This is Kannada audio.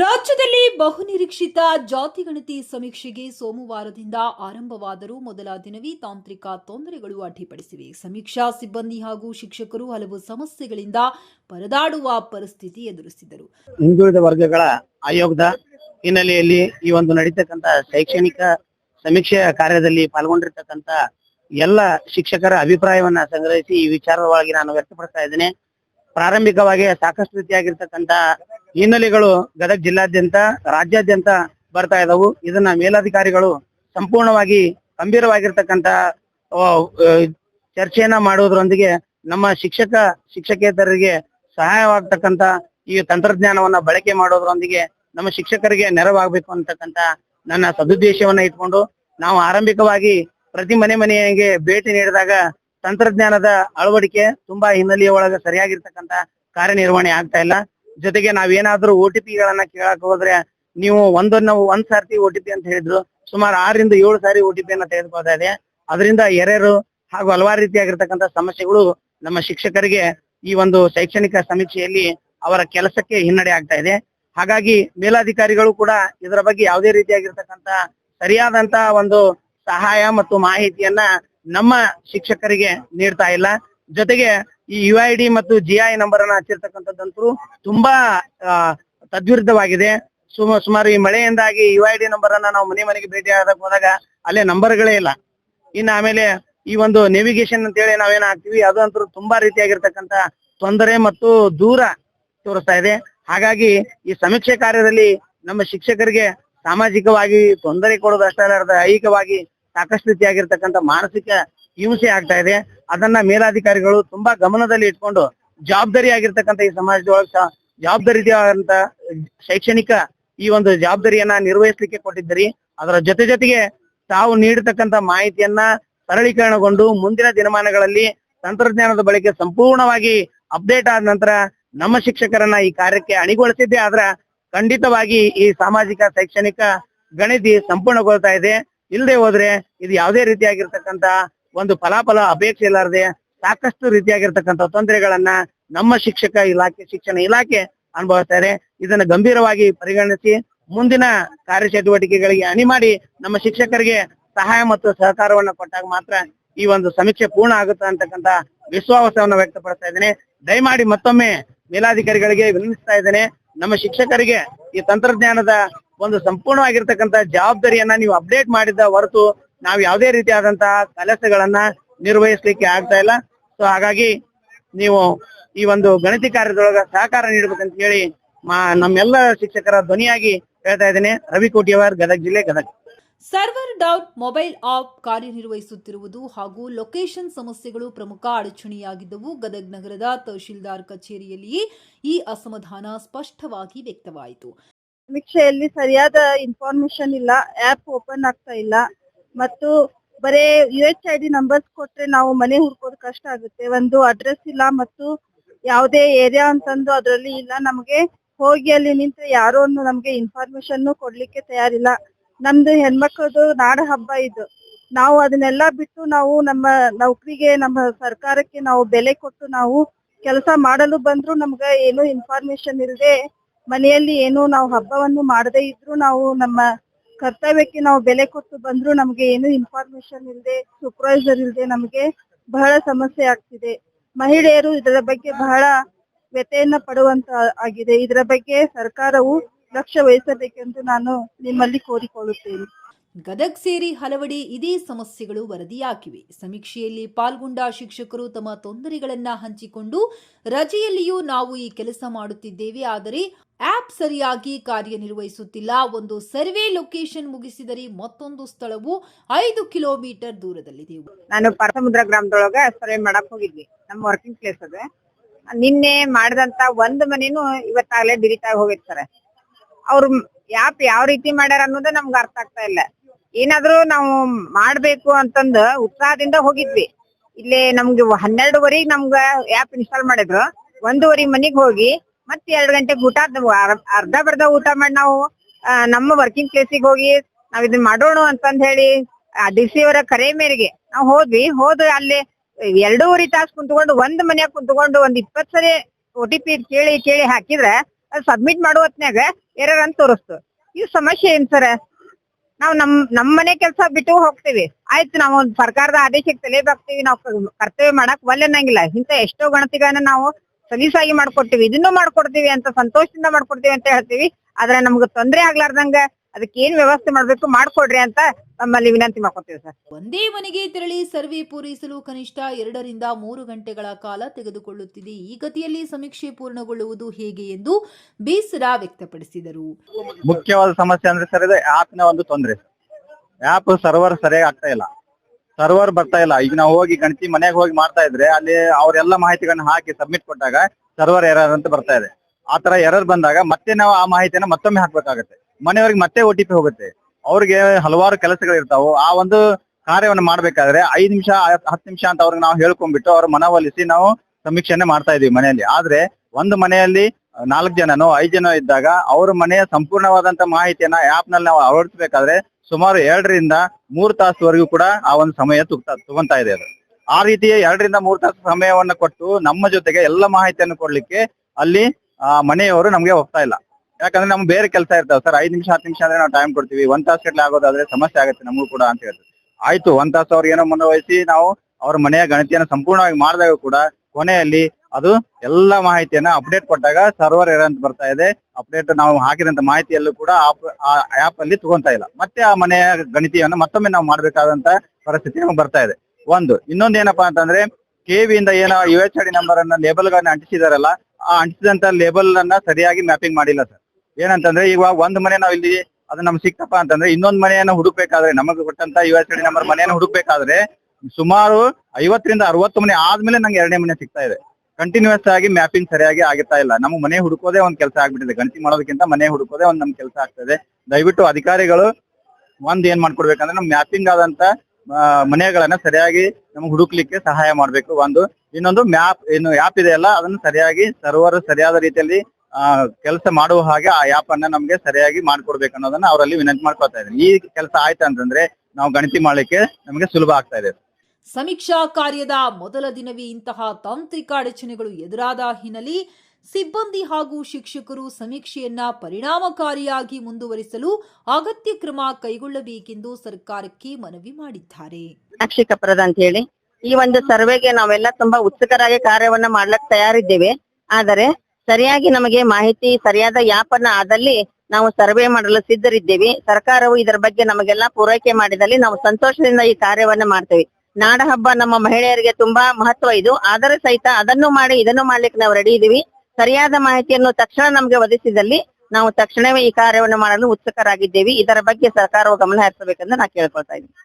ರಾಜ್ಯದಲ್ಲಿ ಬಹುನಿರೀಕ್ಷಿತ ಜಾತಿ ಗಣತಿ ಸಮೀಕ್ಷೆಗೆ ಸೋಮವಾರದಿಂದ ಆರಂಭವಾದರೂ ಮೊದಲ ದಿನವೇ ತಾಂತ್ರಿಕ ತೊಂದರೆಗಳು ಅಡ್ಡಿಪಡಿಸಿವೆ. ಸಮೀಕ್ಷಾ ಸಿಬ್ಬಂದಿ ಹಾಗೂ ಶಿಕ್ಷಕರು ಹಲವು ಸಮಸ್ಯೆಗಳಿಂದ ಪರದಾಡುವ ಪರಿಸ್ಥಿತಿ ಎದುರಿಸಿದರು ಹಿಂದುಳಿದ ವರ್ಗಗಳ ಆಯೋಗದ ಹಿನ್ನೆಲೆಯಲ್ಲಿ ಈ ಒಂದು ನಡೀತಕ್ಕಂತ ಶೈಕ್ಷಣಿಕ ಸಮೀಕ್ಷೆಯ ಕಾರ್ಯದಲ್ಲಿ ಪಾಲ್ಗೊಂಡಿರ್ತಕ್ಕಂತ ಎಲ್ಲ ಶಿಕ್ಷಕರ ಅಭಿಪ್ರಾಯವನ್ನ ಸಂಗ್ರಹಿಸಿ ಈ ವಿಚಾರವಾಗಿ ನಾನು ವ್ಯಕ್ತಪಡಿಸ್ತಾ ಇದ್ದೇನೆ. ಪ್ರಾರಂಭಿಕವಾಗಿ ಸಾಕಷ್ಟು ರೀತಿಯಾಗಿರ್ತಕ್ಕಂತ ಹಿನ್ನೆಲೆಗಳು ಗದಗ ಜಿಲ್ಲಾದ್ಯಂತ, ರಾಜ್ಯಾದ್ಯಂತ ಬರ್ತಾ ಇದಾವು. ಇದನ್ನ ಮೇಲಾಧಿಕಾರಿಗಳು ಸಂಪೂರ್ಣವಾಗಿ ಗಂಭೀರವಾಗಿರ್ತಕ್ಕಂತ ಚರ್ಚೆಯನ್ನ ಮಾಡುವುದರೊಂದಿಗೆ ನಮ್ಮ ಶಿಕ್ಷಕ, ಶಿಕ್ಷಕೇತರರಿಗೆ ಸಹಾಯವಾಗ್ತಕ್ಕಂತ ಈ ತಂತ್ರಜ್ಞಾನವನ್ನ ಬಳಕೆ ಮಾಡೋದ್ರೊಂದಿಗೆ ನಮ್ಮ ಶಿಕ್ಷಕರಿಗೆ ನೆರವಾಗಬೇಕು ಅಂತಕ್ಕಂತ ನನ್ನ ಸದುದ್ದೇಶವನ್ನ ಇಟ್ಕೊಂಡು ನಾವು ಆರಂಭಿಕವಾಗಿ ಪ್ರತಿ ಮನೆ ಮನೆಗೆ ಭೇಟಿ ನೀಡಿದಾಗ ತಂತ್ರಜ್ಞಾನದ ಅಳವಡಿಕೆ ತುಂಬಾ ಹಿನ್ನೆಲೆಯ ಒಳಗ ಸರಿಯಾಗಿರ್ತಕ್ಕಂತ ಕಾರ್ಯನಿರ್ವಹಣೆ ಆಗ್ತಾ ಇಲ್ಲ. ಜೊತೆಗೆ ನಾವೇನಾದ್ರೂ ಓ ಟಿ ಪಿಗಳನ್ನ ಕೇಳಕ್ ಹೋದ್ರೆ ನೀವು ಒಂದನ್ನ ಒಂದ್ ಸಾರ್ತಿ ಓ ಟಿ ಪಿ ಅಂತ ಹೇಳಿದ್ರು, ಸುಮಾರು ಆರರಿಂದ ಏಳು ಸಾರಿ ಓ ಟಿ ಪಿಯನ್ನ ತೆಗೆದುಕೊಳ್ತಾ ಇದೆ. ಅದರಿಂದ ಎರೆರು ಹಾಗೂ ಹಲವಾರು ರೀತಿಯಾಗಿರ್ತಕ್ಕಂಥ ಸಮಸ್ಯೆಗಳು ನಮ್ಮ ಶಿಕ್ಷಕರಿಗೆ ಈ ಒಂದು ಶೈಕ್ಷಣಿಕ ಸಮೀಕ್ಷೆಯಲ್ಲಿ ಅವರ ಕೆಲಸಕ್ಕೆ ಹಿನ್ನಡೆ ಆಗ್ತಾ ಇದೆ. ಹಾಗಾಗಿ ಮೇಲಾಧಿಕಾರಿಗಳು ಕೂಡ ಇದರ ಬಗ್ಗೆ ಯಾವುದೇ ರೀತಿಯಾಗಿರ್ತಕ್ಕಂತ ಸರಿಯಾದಂತ ಒಂದು ಸಹಾಯ ಮತ್ತು ಮಾಹಿತಿಯನ್ನ ನಮ್ಮ ಶಿಕ್ಷಕರಿಗೆ ನೀಡ್ತಾ ಇಲ್ಲ. ಜೊತೆಗೆ ಈ ಯು ಐ ಡಿ ಮತ್ತು ಜಿ ಐ ನಂಬರ್ ಅನ್ನ ಹಚ್ಚಿರ್ತಕ್ಕಂಥದ್ದಂತೂ ತುಂಬಾ ತದ್ವಿರುದ್ಧವಾಗಿದೆ. ಸುಮ, ಸುಮಾರು ಈ ಮಳೆಯಿಂದಾಗಿ ಯು ಐ ಡಿ ನಂಬರ್ ಅನ್ನ ನಾವು ಮನೆ ಮನೆಗೆ ಭೇಟಿ ಆಗಕ್ಕೆ ಹೋದಾಗ ಅಲ್ಲೇ ನಂಬರ್ಗಳೇ ಇಲ್ಲ. ಇನ್ನು ಆಮೇಲೆ ಈ ಒಂದು ನೇವಿಗೇಷನ್ ಅಂತೇಳಿ ನಾವೇನ್ ಹಾಕ್ತಿವಿ ಅಂತೂ ತುಂಬಾ ರೀತಿಯಾಗಿರ್ತಕ್ಕಂತ ತೊಂದರೆ ಮತ್ತು ದೂರ ತೋರಿಸ್ತಾ ಇದೆ. ಹಾಗಾಗಿ ಈ ಸಮೀಕ್ಷೆ ಕಾರ್ಯದಲ್ಲಿ ನಮ್ಮ ಶಿಕ್ಷಕರಿಗೆ ಸಾಮಾಜಿಕವಾಗಿ ತೊಂದರೆ ಕೊಡೋದು ಅಷ್ಟೇ ಅಲ್ಲದೆ, ಐಹಿಕವಾಗಿ ಸಾಕಷ್ಟು ರೀತಿಯಾಗಿರ್ತಕ್ಕಂಥ ಮಾನಸಿಕ ಹಿಂಸೆ ಆಗ್ತಾ ಇದೆ. ಅದನ್ನ ಮೇಲಾಧಿಕಾರಿಗಳು ತುಂಬಾ ಗಮನದಲ್ಲಿ ಇಟ್ಕೊಂಡು ಜವಾಬ್ದಾರಿ ಆಗಿರ್ತಕ್ಕಂಥ ಈ ಸಮಾಜದೊಳಗ ಜವಾಬ್ದಾರಿ ಶೈಕ್ಷಣಿಕ ಈ ಒಂದು ಜವಾಬ್ದಾರಿಯನ್ನ ನಿರ್ವಹಿಸಲಿಕ್ಕೆ ಕೊಟ್ಟಿದ್ದರಿ. ಅದರ ಜೊತೆ ಜೊತೆಗೆ ತಾವು ನೀಡತಕ್ಕಂತ ಮಾಹಿತಿಯನ್ನ ಸರಳೀಕರಣಗೊಂಡು ಮುಂದಿನ ದಿನಮಾನಗಳಲ್ಲಿ ತಂತ್ರಜ್ಞಾನದ ಬಳಕೆ ಸಂಪೂರ್ಣವಾಗಿ ಅಪ್ಡೇಟ್ ಆದ ನಂತರ ನಮ್ಮ ಶಿಕ್ಷಕರನ್ನ ಈ ಕಾರ್ಯಕ್ಕೆ ಅಣಿಗೊಳಿಸಿದ್ದೆ. ಆದ್ರ ಖಂಡಿತವಾಗಿ ಈ ಸಾಮಾಜಿಕ, ಶೈಕ್ಷಣಿಕ ಗಣಿತಿ ಸಂಪೂರ್ಣಗೊಳ್ತಾ ಇದೆ. ಇಲ್ಲದೆ ಹೋದ್ರೆ ಇದು ಯಾವುದೇ ರೀತಿಯಾಗಿರ್ತಕ್ಕಂತ ಒಂದು ಫಲಾಫಲ ಅಪೇಕ್ಷೆ ಇಲ್ಲಾರದೆ ಸಾಕಷ್ಟು ರೀತಿಯಾಗಿರ್ತಕ್ಕಂಥ ತೊಂದರೆಗಳನ್ನ ನಮ್ಮ ಶಿಕ್ಷಕ ಇಲಾಖೆ, ಶಿಕ್ಷಣ ಇಲಾಖೆ ಅನುಭವಿಸ್ತಾರೆ. ಇದನ್ನು ಗಂಭೀರವಾಗಿ ಪರಿಗಣಿಸಿ ಮುಂದಿನ ಕಾರ್ಯಚಟುವಟಿಕೆಗಳಿಗೆ ಅಣಿ ಮಾಡಿ ನಮ್ಮ ಶಿಕ್ಷಕರಿಗೆ ಸಹಾಯ ಮತ್ತು ಸಹಕಾರವನ್ನು ಕೊಟ್ಟಾಗ ಮಾತ್ರ ಈ ಒಂದು ಸಮೀಕ್ಷೆ ಪೂರ್ಣ ಆಗುತ್ತೆ ಅಂತಕ್ಕಂತ ವಿಶ್ವಾಸವನ್ನು ವ್ಯಕ್ತಪಡಿಸ್ತಾ ಇದ್ದೇನೆ. ದಯಮಾಡಿ ಮತ್ತೊಮ್ಮೆ ಮೇಲಾಧಿಕಾರಿಗಳಿಗೆ ವಿನಂತಿಸ್ತಾ ಇದ್ದೇನೆ. ನಮ್ಮ ಶಿಕ್ಷಕರಿಗೆ ಈ ತಂತ್ರಜ್ಞಾನದ ಒಂದು ಸಂಪೂರ್ಣವಾಗಿರ್ತಕ್ಕಂತ ಜವಾಬ್ದಾರಿಯನ್ನ ನೀವು ಅಪ್ಡೇಟ್ ಮಾಡಿದ ಹೊರತು ನಾವು ಯಾವುದೇ ರೀತಿಯಾದಂತಹ ಕೆಲಸಗಳನ್ನ ನಿರ್ವಹಿಸ್ಲಿಕ್ಕೆ ಆಗ್ತಾ ಇಲ್ಲ. ಸೊ ಹಾಗಾಗಿ ನೀವು ಈ ಒಂದು ಗಣತಿ ಕಾರ್ಯದೊಳಗ ಸಹಕಾರ ನೀಡಬೇಕಂತ ಹೇಳಿ ನಮ್ಮೆಲ್ಲ ಶಿಕ್ಷಕರ ಧ್ವನಿಯಾಗಿ ಹೇಳ್ತಾ ಇದ್ದೇನೆ. ರವಿ ಕೋಟಿಯವರ್ ಗದಗ ಜಿಲ್ಲೆ Gadag. Server down mobile app ಕಾರ್ಯನಿರ್ವಹಿಸುತ್ತಿರುವುದು ಹಾಗೂ ಲೊಕೇಶನ್ ಸಮಸ್ಯೆಗಳು ಪ್ರಮುಖ ಅಡಚಣೆಯಾಗಿದ್ದವು. ಗದಗ ನಗರದ ತಹಶೀಲ್ದಾರ್ ಕಚೇರಿಯಲ್ಲಿಯೇ ಈ ಅಸಮಾಧಾನ ಸ್ಪಷ್ಟವಾಗಿ ವ್ಯಕ್ತವಾಯಿತು. ಸಮೀಕ್ಷೆಯಲ್ಲಿ ಸರಿಯಾದ ಇನ್ಫಾರ್ಮೇಶನ್ ಇಲ್ಲ ಆಪ್ ಓಪನ್ ಆಗ್ತಾ ಇಲ್ಲ. ಮತ್ತು ಬರೇ U H I D numbers ಕೊಟ್ರೆ ನಾವು ಮನೆ ಹುಡ್ಕೋದು ಕಷ್ಟ ಆಗುತ್ತೆ. ಒಂದು ಅಡ್ರೆಸ್ ಇಲ್ಲ ಮತ್ತು ಯಾವುದೇ ಏರಿಯಾ ಅಂತಂದು ಅದರಲ್ಲಿ ಇಲ್ಲ. ನಮಗೆ ಹೋಗಿ ಅಲ್ಲಿ ನಿಂತು ಯಾರೋ ಒಂದು ನಮ್ಗೆ ಇನ್ಫಾರ್ಮೇಶನ್ ಕೊಡ್ಲಿಕ್ಕೆ ತಯಾರಿಲ್ಲ. ನಮ್ದು ಹೆಣ್ಮಕ್ಳದು ನಾಡ ಹಬ್ಬ ಇದು. ನಾವು ಅದನ್ನೆಲ್ಲ ಬಿಟ್ಟು ನಾವು ನಮ್ಮ ನೌಕರಿಗೆ, ನಮ್ಮ ಸರ್ಕಾರಕ್ಕೆ ನಾವು ಬೆಲೆ ಕೊಟ್ಟು ನಾವು ಕೆಲಸ ಮಾಡಲು ಬಂದ್ರು ನಮ್ಗೆ ಏನು ಇನ್ಫಾರ್ಮೇಶನ್ ಇಲ್ಲದೆ ಮನೆಯಲ್ಲಿ ಏನು ನಾವು ಹಬ್ಬವನ್ನು ಮಾಡದೇ ಇದ್ರು ನಾವು ನಮ್ಮ ಕರ್ತವ್ಯಕ್ಕೆ ನಾವು ಬೆಲೆ ಕೊಟ್ಟು ಬಂದ್ರು ನಮ್ಗೆ ಏನು ಇನ್ಫಾರ್ಮೇಶನ್ ಇಲ್ಲದೆ ಸೂಪರ್ವೈಸರ್ ಇಲ್ಲದೆ ನಮಗೆ ಬಹಳ ಸಮಸ್ಯೆ ಆಗ್ತಿದೆ. ಮಹಿಳೆಯರು ಇದರ ಬಗ್ಗೆ ಬಹಳ ವ್ಯತೆಯನ್ನ ಪಡುವಂತ ಆಗಿದೆ. ಇದರ ಬಗ್ಗೆ ಸರ್ಕಾರವು ಲಕ್ಷ್ಯ ವಹಿಸಬೇಕೆಂದು ನಾನು ನಿಮ್ಮಲ್ಲಿ ಕೋರಿಕೊಳ್ಳುತ್ತೇನೆ. ಗದಗ್ ಸೇರಿ ಹಲವೆಡೆ ಇದೇ ಸಮಸ್ಯೆಗಳು ವರದಿಯಾಗಿವೆ. ಸಮೀಕ್ಷೆಯಲ್ಲಿ ಪಾಲ್ಗೊಂಡ ಶಿಕ್ಷಕರು ತಮ್ಮ ತೊಂದರೆಗಳನ್ನು ಹಂಚಿಕೊಂಡು ರಜೆಯಲ್ಲಿಯೂ ನಾವು ಈ ಕೆಲಸ ಮಾಡುತ್ತಿದ್ದೇವೆ. ಆದರೆ ಆಪ್ ಸರಿಯಾಗಿ ಕಾರ್ಯನಿರ್ವಹಿಸುತ್ತಿಲ್ಲ. ಒಂದು ಸರ್ವೆ ಲೊಕೇಶನ್ ಮುಗಿಸಿದರೆ ಮತ್ತೊಂದು ಸ್ಥಳವು ಐದು ಕಿಲೋಮೀಟರ್ ದೂರದಲ್ಲಿದೆ. ನಾನು ಪರಸಮುದ್ರ ಗ್ರಾಮದೊಳಗ ಸರ್ವೆ ಮಾಡಕ್ ಹೋಗಿದ್ವಿ. ನಮ್ಮ ವರ್ಕಿಂಗ್ ಪ್ಲೇಸ್ ಅದೇ. ನಿನ್ನೆ ಮಾಡಿದಂತ ಒಂದು ಮನೇನು ಇವತ್ತಾಗಲೇ ಡಿಲೀಟ್ ಆಗಿ ಹೋಗಿರ್ತಾರೆ ಅವ್ರು ಯಾಪ್ ಯಾವ ರೀತಿ ಮಾಡ್ಯಾರ ಅನ್ನೋದೇ ನಮ್ಗೆ ಅರ್ಥ ಆಗ್ತಾ ಇಲ್ಲ. ಏನಾದ್ರೂ ನಾವು ಮಾಡ್ಬೇಕು ಅಂತಂದ ಉತ್ಸಾಹದಿಂದ ಹೋಗಿದ್ವಿ. ಇಲ್ಲಿ ನಮ್ಗೆ ಹನ್ನೆರಡುವರೆಗೆ ನಮ್ಗ ಆಪ್ ಇನ್ಸ್ಟಾಲ್ ಮಾಡಿದ್ರು. ಒಂದೂವರೆ ಮನಿಗ್ ಹೋಗಿ ಮತ್ತೆ ಎರಡು ಗಂಟೆಗೆ ಊಟ ಅರ್- ಅರ್ಧ ಬರ್ಧ ಊಟ ಮಾಡಿ ನಾವು ನಮ್ಮ ವರ್ಕಿಂಗ್ ಪ್ಲೇಸಿಗೆ ಹೋಗಿ ನಾವ್ ಇದನ್ನ ಮಾಡೋಣ ಅಂತಂದ್ ಹೇಳಿ ಡಿ ಸಿ ಅವರ ಕರೆ ಮೇರೆಗೆ ನಾವು ಹೋದ್ವಿ. ಹೋದ್ ಅಲ್ಲಿ ಎರಡೂವರೆ ತಾಸು ಕುಂತ್ಕೊಂಡು, ಒಂದ್ ಮನ್ಯಾಗ ಕುಂತ್ಕೊಂಡು ಒಂದ್ ಇಪ್ಪತ್ ಸರಿ ಓ ಟಿ ಪಿ ಕೇಳಿ ಕೇಳಿ ಹಾಕಿದ್ರೆ, ಅದ್ ಸಬ್ಮಿಟ್ ಮಾಡೋ ಹೊತ್ನ್ಯಾಗ ಎರರ್ ಅಂತ ತೋರಿಸ್ತು. ಇದು ಸಮಸ್ಯೆ ಏನ್ ಸರ್ ನಾವು ನಮ್ ನಮ್ ಮನೆ ಕೆಲಸ ಬಿಟ್ಟು ಹೋಗ್ತೀವಿ. ಆಯ್ತು, ನಾವು ಸರ್ಕಾರದ ಆದೇಶಕ್ಕೆ ತಲೆಬಾಗ್ತೀವಿ ನಾವು ಕ- ಕರ್ತವ್ಯ ಮಾಡಕ್ ಒಲ್ಲೆನಂಗಿಲ್ಲ ಇಂತ ಎಷ್ಟೋ ಗಣತಿಗಳನ್ನ ನಾವು ಸಲೀಸಾಗಿ ಮಾಡ್ಕೊಡ್ತೀವಿ. ಇದನ್ನು ಮಾಡ್ಕೊಡ್ತೀವಿ ಅಂತ ಸಂತೋಷದಿಂದ ಮಾಡ್ಕೊಡ್ತೀವಿ ಅಂತ ಹೇಳ್ತೀವಿ. ಆದ್ರೆ ನಮ್ಗೆ ತೊಂದ್ರೆ ಆಗ್ಲಾರ್ದಂಗ ಅದಕ್ಕೆ ಏನ್ ವ್ಯವಸ್ಥೆ ಮಾಡ್ಬೇಕು ಮಾಡ್ಕೊಡ್ರಿ ಅಂತ ನಮ್ಮಲ್ಲಿ ವಿನಂತಿ ಮಾಡ್ಕೊತೀವಿ ಸರ್. ಒಂದೇ ಮನೆಗೆ ತೆರಳಿ ಸರ್ವೆ ಪೂರೈಸಲು ಕನಿಷ್ಠ ಎರಡರಿಂದ ಮೂರು ಗಂಟೆಗಳ ಕಾಲ ತೆಗೆದುಕೊಳ್ಳುತ್ತಿದೆ. ಈ ಗತಿಯಲ್ಲಿ ಸಮೀಕ್ಷೆ ಪೂರ್ಣಗೊಳ್ಳುವುದು ಹೇಗೆ ಎಂದು ಬೇಸರ ವ್ಯಕ್ತಪಡಿಸಿದರು. ಮುಖ್ಯವಾದ ಸಮಸ್ಯೆ ಅಂದ್ರೆ ಸರ್ ಇದೆ ಆಪ್ನ ಒಂದು ತೊಂದರೆ. ಆಪ್ ಸರ್ವರ್ ಸರಿಯಾಗಿ ಆಗ್ತಾ ಇಲ್ಲ. ಸರ್ವರ್ ಬರ್ತಾ ಇಲ್ಲ. ಈಗ ನಾವು ಹೋಗಿ ಗಣತಿ ಮನೆಗೆ ಹೋಗಿ ಮಾಡ್ತಾ ಇದ್ರೆ ಅಲ್ಲಿ ಅವ್ರೆಲ್ಲ ಮಾಹಿತಿಗಳನ್ನ ಹಾಕಿ ಸಬ್ಮಿಟ್ ಕೊಟ್ಟಾಗ ಸರ್ವರ್ ಎರರ್ ಅಂತ ಬರ್ತಾ ಇದೆ. ಆ ತರ ಎರರ್ ಬಂದಾಗ ಮತ್ತೆ ನಾವು ಆ ಮಾಹಿತಿಯನ್ನ ಮತ್ತೊಮ್ಮೆ ಹಾಕ್ಬೇಕಾಗತ್ತೆ. ಮನೆಯವ್ರಿಗೆ ಮತ್ತೆ ಒ ಹೋಗುತ್ತೆ. ಅವ್ರಿಗೆ ಹಲವಾರು ಕೆಲಸಗಳು ಇರ್ತಾವು. ಆ ಒಂದು ಕಾರ್ಯವನ್ನು ಮಾಡ್ಬೇಕಾದ್ರೆ ಐದ್ ನಿಮಿಷ, ಹತ್ತು ನಿಮಿಷ ಅಂತ ಅವ್ರಿಗೆ ನಾವು ಹೇಳ್ಕೊಂಡ್ಬಿಟ್ಟು ಅವ್ರ ಮನವೊಲಿಸಿ ನಾವು ಸಮೀಕ್ಷೆನೆ ಮಾಡ್ತಾ ಇದೀವಿ ಮನೆಯಲ್ಲಿ. ಆದ್ರೆ ಒಂದು ಮನೆಯಲ್ಲಿ ನಾಲ್ಕು ಜನನೋ, ಐದು ಜನ ಇದ್ದಾಗ ಅವ್ರ ಮನೆಯ ಸಂಪೂರ್ಣವಾದಂತ ಮಾಹಿತಿಯನ್ನ ಆಪ್ನಲ್ಲಿ ನಾವು ಅಳವಡಿಸಬೇಕಾದ್ರೆ ಸುಮಾರು ಎರಡರಿಂದ ಮೂರು ತಾಸುವರೆಗೂ ಕೂಡ ಆ ಒಂದು ಸಮಯ ತುಗ್ತಾ ತಗೊಂತಾ ಇದೆ ಅದು. ಆ ರೀತಿಯ ಎರಡರಿಂದ ಮೂರು ತಾಸು ಸಮಯವನ್ನ ಕೊಟ್ಟು ನಮ್ಮ ಜೊತೆಗೆ ಎಲ್ಲ ಮಾಹಿತಿಯನ್ನು ಕೊಡ್ಲಿಕ್ಕೆ ಅಲ್ಲಿ ಆ ಮನೆಯವರು ನಮ್ಗೆ ಹೋಗ್ತಾ ಇಲ್ಲ. ಯಾಕಂದ್ರೆ ನಮ್ಗೆ ಬೇರೆ ಕೆಲಸ ಇರ್ತಾವೆ. ಸರ್, ಐದು ನಿಮಿಷ, ಹತ್ತು ನಿಮಿಷ ಅಂದ್ರೆ ನಾವು ಟೈಮ್ ಕೊಡ್ತೀವಿ. ಒಂದ್ ತಾಸು ಗಟ್ಟಲೆ ಆಗೋದಾದ್ರೆ ಸಮಸ್ಯೆ ಆಗುತ್ತೆ ನಮಗೂ ಕೂಡ ಅಂತ ಹೇಳ್ತಾರೆ. ಆಯ್ತು, ಒಂದ್ ತಾಸು ಅವ್ರ ಏನೋ ಮನವಹಿಸಿ ನಾವು ಅವ್ರ ಮನೆಯ ಗಣತಿಯನ್ನು ಸಂಪೂರ್ಣವಾಗಿ ಮಾಡಿದಾಗ ಕೂಡ ಕೊನೆಯಲ್ಲಿ ಅದು ಎಲ್ಲ ಮಾಹಿತಿಯನ್ನ ಅಪ್ಡೇಟ್ ಕೊಟ್ಟಾಗ ಸರ್ವರ್ ಎರರ್ ಅಂತ ಬರ್ತಾ ಇದೆ. ಅಪ್ಡೇಟ್ ನಾವು ಹಾಕಿದಂತ ಮಾಹಿತಿಯಲ್ಲೂ ಕೂಡ ಆಪ್ ಅಲ್ಲಿ ತಗೊಂತಾ ಇಲ್ಲ. ಮತ್ತೆ ಆ ಮನೆಯ ಗಣಿತಿಯನ್ನು ಮತ್ತೊಮ್ಮೆ ನಾವು ಮಾಡ್ಬೇಕಾದಂತ ಪರಿಸ್ಥಿತಿ ನಮ್ಗೆ ಬರ್ತಾ ಇದೆ. ಒಂದು, ಇನ್ನೊಂದು ಏನಪ್ಪಾ ಅಂತಂದ್ರೆ ಕೆವಿ ಇಂದ ಏನೋ ಯು ಎಚ್ ಡಿ ನಂಬರ್ ಅನ್ನ ಲೇಬಲ್ ಗಳನ್ನ ಅಂಟಿಸಿದಾರಲ್ಲ, ಆ ಅಂಟಿಸಿದಂತ ಲೇಬಲ್ ಅನ್ನ ಸರಿಯಾಗಿ ಮ್ಯಾಪಿಂಗ್ ಮಾಡಿಲ್ಲ ಸರ್. ಏನಂತಂದ್ರೆ ಇವಾಗ ಒಂದ್ ಮನೆ ನಾವ್ ಇಲ್ಲಿ ಅದು ನಮ್ಗೆ ಸಿಕ್ತಪ್ಪ ಅಂತಂದ್ರೆ ಇನ್ನೊಂದ್ ಮನೆಯನ್ನ ಹುಡುಕ್ಬೇಕಾದ್ರೆ ನಮಗೆ ಕೊಟ್ಟಂತ ಎಚ್ ನಂಬರ್ ಮನೆಯನ್ನ ಹುಡುಕ್ಬೇಕಾದ್ರೆ ಸುಮಾರು ಐವತ್ತರಿಂದ ಅರವತ್ತು ಮನೆ ಆದ್ಮೇಲೆ ನಂಗೆ ಎರಡನೇ ಮನೆ ಸಿಗ್ತಾ ಇದೆ. ಕಂಟಿನ್ಯೂಸ್ ಆಗಿ ಮ್ಯಾಪಿಂಗ್ ಸರಿಯಾಗಿ ಆಗಿರ್ತಾ ಇಲ್ಲ. ನಮ್ಗೆ ಮನೆ ಹುಡುಕೋದೇ ಒಂದ್ ಕೆಲಸ ಆಗ್ಬಿಟ್ಟಿದೆ. ಗಣತಿ ಮಾಡೋದಕ್ಕಿಂತ ಮನೆ ಹುಡುಕೋದೇ ಒಂದ್ ನಮ್ ಕೆಲಸ ಆಗ್ತದೆ. ದಯವಿಟ್ಟು ಅಧಿಕಾರಿಗಳು ಒಂದ್ ಏನ್ ಮಾಡ್ಕೊಡ್ಬೇಕಂದ್ರೆ ನಮ್ ಮ್ಯಾಪಿಂಗ್ ಆದಂತ ಮನೆಗಳನ್ನ ಸರಿಯಾಗಿ ನಮ್ಗೆ ಹುಡುಕ್ಲಿಕ್ಕೆ ಸಹಾಯ ಮಾಡ್ಬೇಕು. ಒಂದು, ಇನ್ನೊಂದು ಮ್ಯಾಪ್ ಏನು ಆ್ಯಪ್ ಇದೆಯಲ್ಲ, ಅದನ್ನ ಸರಿಯಾಗಿ ಸರ್ವರ್ ಸರಿಯಾದ ರೀತಿಯಲ್ಲಿ ಕೆಲಸ ಮಾಡುವ ಹಾಗೆ ಆ ಆ್ಯಪ್ ಅನ್ನ ನಮ್ಗೆ ಸರಿಯಾಗಿ ಮಾಡ್ಕೊಡ್ಬೇಕು ಅನ್ನೋದನ್ನ ಅವರಲ್ಲಿ ವಿನಂತಿ ಮಾಡ್ಕೊತಾ ಇದ್ದಾರೆ. ಈ ಕೆಲಸ ಆಯ್ತು ಅಂತಂದ್ರೆ ನಾವು ಗಣತಿ ಮಾಡ್ಲಿಕ್ಕೆ ನಮಗೆ ಸುಲಭ ಆಗ್ತಾ ಇದೆ. ಸಮೀಕ್ಷಾ ಕಾರ್ಯದ ಮೊದಲ ದಿನವೇ ಇಂತಹ ತಾಂತ್ರಿಕ ಅಡಚಣೆಗಳು ಎದುರಾದ ಹಿನ್ನೆಲೆ ಸಿಬ್ಬಂದಿ ಹಾಗೂ ಶಿಕ್ಷಕರು ಸಮೀಕ್ಷೆಯನ್ನ ಪರಿಣಾಮಕಾರಿಯಾಗಿ ಮುಂದುವರಿಸಲು ಅಗತ್ಯ ಕ್ರಮ ಕೈಗೊಳ್ಳಬೇಕೆಂದು ಸರ್ಕಾರಕ್ಕೆ ಮನವಿ ಮಾಡಿದ್ದಾರೆ. ಪ್ರದ ಅಂತ ಹೇಳಿ ಈ ಒಂದು ಸರ್ವೆಗೆ ನಾವೆಲ್ಲ ತುಂಬಾ ಉತ್ಸುಕರಾಗಿ ಕಾರ್ಯವನ್ನ ಮಾಡ್ಲಕ್ ತಯಾರಿದ್ದೇವೆ. ಆದರೆ ಸರಿಯಾಗಿ ನಮಗೆ ಮಾಹಿತಿ, ಸರಿಯಾದ ಯಾಪನ ಆದಲ್ಲಿ ನಾವು ಸರ್ವೆ ಮಾಡಲು ಸಿದ್ಧರಿದ್ದೇವೆ. ಸರ್ಕಾರವು ಇದರ ಬಗ್ಗೆ ನಮಗೆಲ್ಲ ಪೂರೈಕೆ ಮಾಡಿದಲ್ಲಿ ನಾವು ಸಂತೋಷದಿಂದ ಈ ಕಾರ್ಯವನ್ನ ಮಾಡ್ತೇವೆ. ನಾಡ ಹಬ್ಬ ನಮ್ಮ ಮಹಿಳೆಯರಿಗೆ ತುಂಬಾ ಮಹತ್ವ ಇದು. ಆದರೆ ಸಹಿತ ಅದನ್ನು ಮಾಡಿ, ಇದನ್ನು ಮಾಡ್ಲಿಕ್ಕೆ ನಾವು ರೆಡಿ ಇದೀವಿ ಸರಿಯಾದ ಮಾಹಿತಿಯನ್ನು ತಕ್ಷಣ ನಮಗೆ ಒದಗಿಸಿದಲ್ಲಿ ನಾವು ತಕ್ಷಣವೇ ಈ ಕಾರ್ಯವನ್ನು ಮಾಡಲು ಉತ್ಸುಕರಾಗಿದ್ದೇವೆ. ಇದರ ಬಗ್ಗೆ ಸರ್ಕಾರವು ಗಮನ ಹರಿಸಬೇಕೆಂದು ನಾ ಕೇಳ್ಕೊಳ್ತಾ ಇದ್ದೀನಿ.